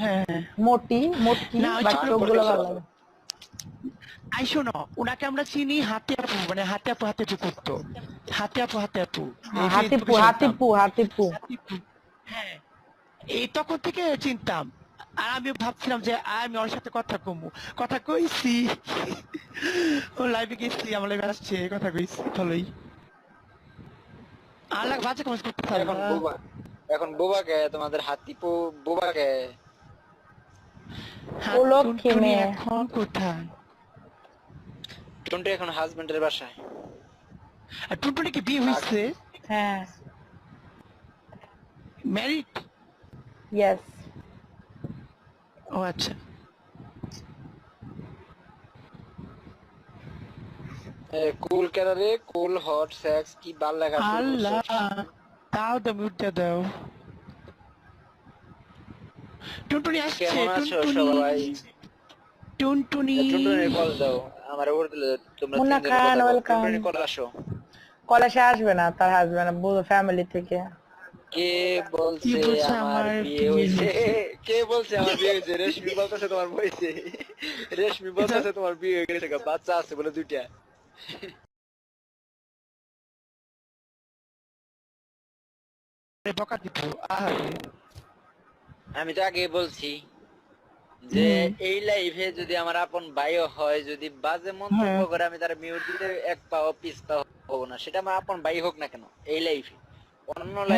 হ্যাঁ। মোটি মোটকি চোখগুলো ভালো লাগে। আই শোনো ওনাকে আমরা চিনি হাতে আপু মানে হাতে আপু হাতে আপু করতো হাতে আপু হাতে আপু। হাতিপু হাতিপু হাতিপু হাতিপু। হ্যাঁ এই তখন থেকে চিনতাম। আর আমি ভাবছিলাম যে আমি ওর সাথে কথা কমু। কথা কইছি। ও লাইভে গেছি আমার লাইভে আসছে কথা কইছি ভালোই। আল্লাহ বাজে কমেন্ট করতে এখন বোবা এখন বোবাকে তোমাদের হাতি পো বোবাকে। হ্যাঁ, ও লক্ষ্মী মেয়ে। এখন কোথায়? টুন্টু এখন হাজবেন্ডের বাসায়। আর টুনটুনি কি বিয়ে হয়েছে? হ্যাঁ। ম্যারিড ইয়েস ও আচ্ছা। কুল ক্যারারে কুল হট সেক্স কি বাল লাগা আল্লাহ তাও দাও মিউটটা দাও। টুনটুনি আসছে কেমন আছো টুনটুনি। সবাই? টুনটুনি। টুনটুনি কল দাও। আমার ওর দিলে তোমরা মুন্না তিনজন খান. টুনটুনি কল আসো। কলেজে আসবে না তার হাজবেন্ড বুঝো ফ্যামিলি থেকে। কে বলছে আমার বিয়ে হয়েছে? কে বলছে আমার বিয়ে হয়েছে? রেশমি বলতেছে তোমার হয়েছে রেশমি বলতেছে তোমার বিয়ে হয়ে গেছে বাচ্চা আছে বলে দুইটা। বকা দিব। আহারে আমি তো আগে বলছি যে এই লাইফে যদি আমার আপন ভাইও হয় যদি বাজে মন্তব্য হ্যাঁ। করে আমি তার মিউট দিতে এক পাও পিস পাও হব না। সেটা আমার আপন ভাই হোক না কেন এই লাইফে অন্য লাইফ